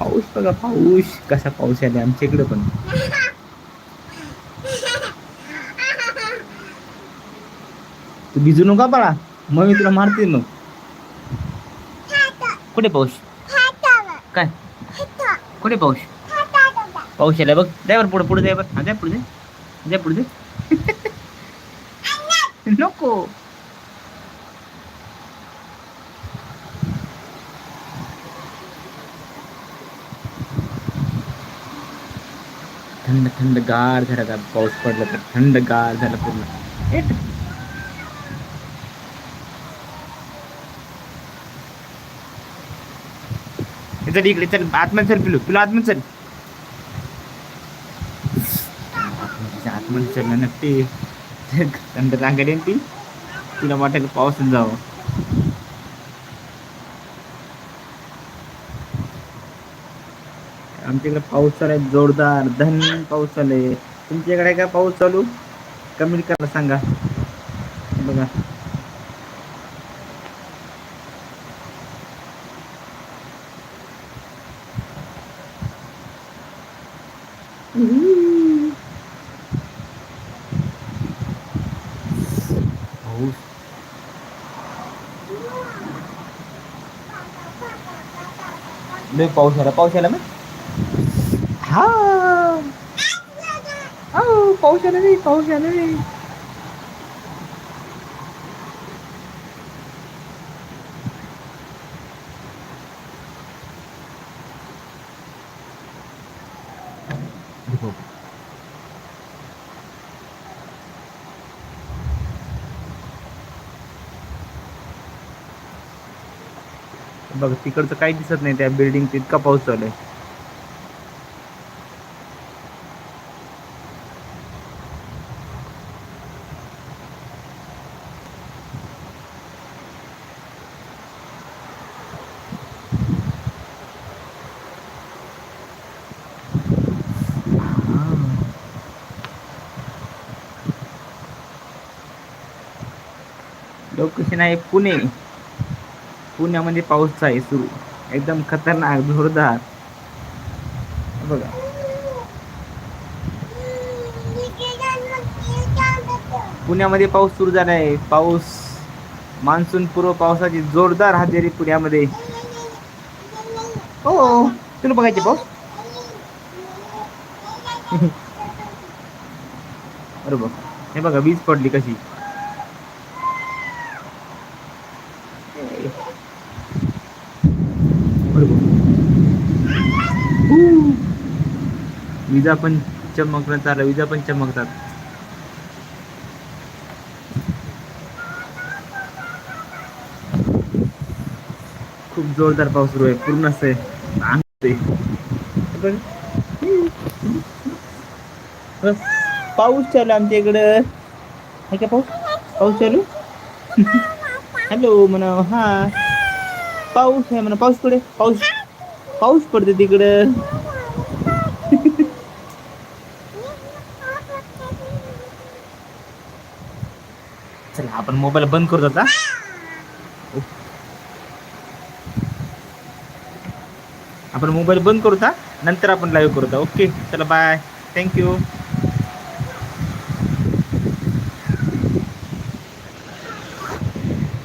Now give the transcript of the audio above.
पाऊस बघा पाऊस. कसा पाऊस आला आमच्या इकडे पण. तू भिजू नका बाळा. मग मी तुला मारते मग. कुठे पाऊस? काय? कुठे पाऊस? पाऊस आला बघ. ड्रायव्हर पुढे पुढे ड्रायव्हर हा जाय पुढे जाय पुढे नको. थंड थंड गार झाला का पाऊस पडला तर थंड गार झालं पूर्ण. एट. चल इकडे चल आतमध्ये चल पिलू पिलू आतमध्ये चल. आतमध्ये चल ना नक्की. थंड रांगडे ती. तुला वाटेल पावसात जावं. आमच्याकडे पाऊस चालू आहे जोरदार धन पाऊस चालू आहे. तुमच्याकडे का पाऊस चालू? कमी करा सांगा. बघा. पाऊस. लय पाऊस आला पाऊस आला मग हा. हो पाऊस आला रे पाऊस आला रे. बघ तिकडचं काही दिसत नाही त्या बिल्डिंग इतका पाऊस चालू आहे. लोकेशन आहे पुणे पुण्यामध्ये पाऊस आहे सुरू. एकदम खतरनाक जोरदार. बघा. पुण्यामध्ये पाऊस सुरू झाला आहे पाऊस मान्सून पूर्व पावसाची जोरदार हजेरी पुण्यामध्ये. हो, हो, हो. तुला बघायचे पाऊस? बरोबर. हे बघा वीज पडली कशी? विजा पण चमकणं चालू विजा पण चमकतात खूप जोरदार पाऊस सुरू आहे पूर्ण असं. बघ. बस. पाऊस चालू आहे आमच्या इकडं आहे का पाऊस पाऊस चालू हॅलो म्हणा हा पाऊस आहे म्हणा पाऊस कुठे पाऊस पाऊस पडते तिकडं. चला आपण मोबाईल बंद करतो आता. आपण मोबाईल बंद करू नंतर आपण लाईव्ह करू ओके चला बाय थँक्यू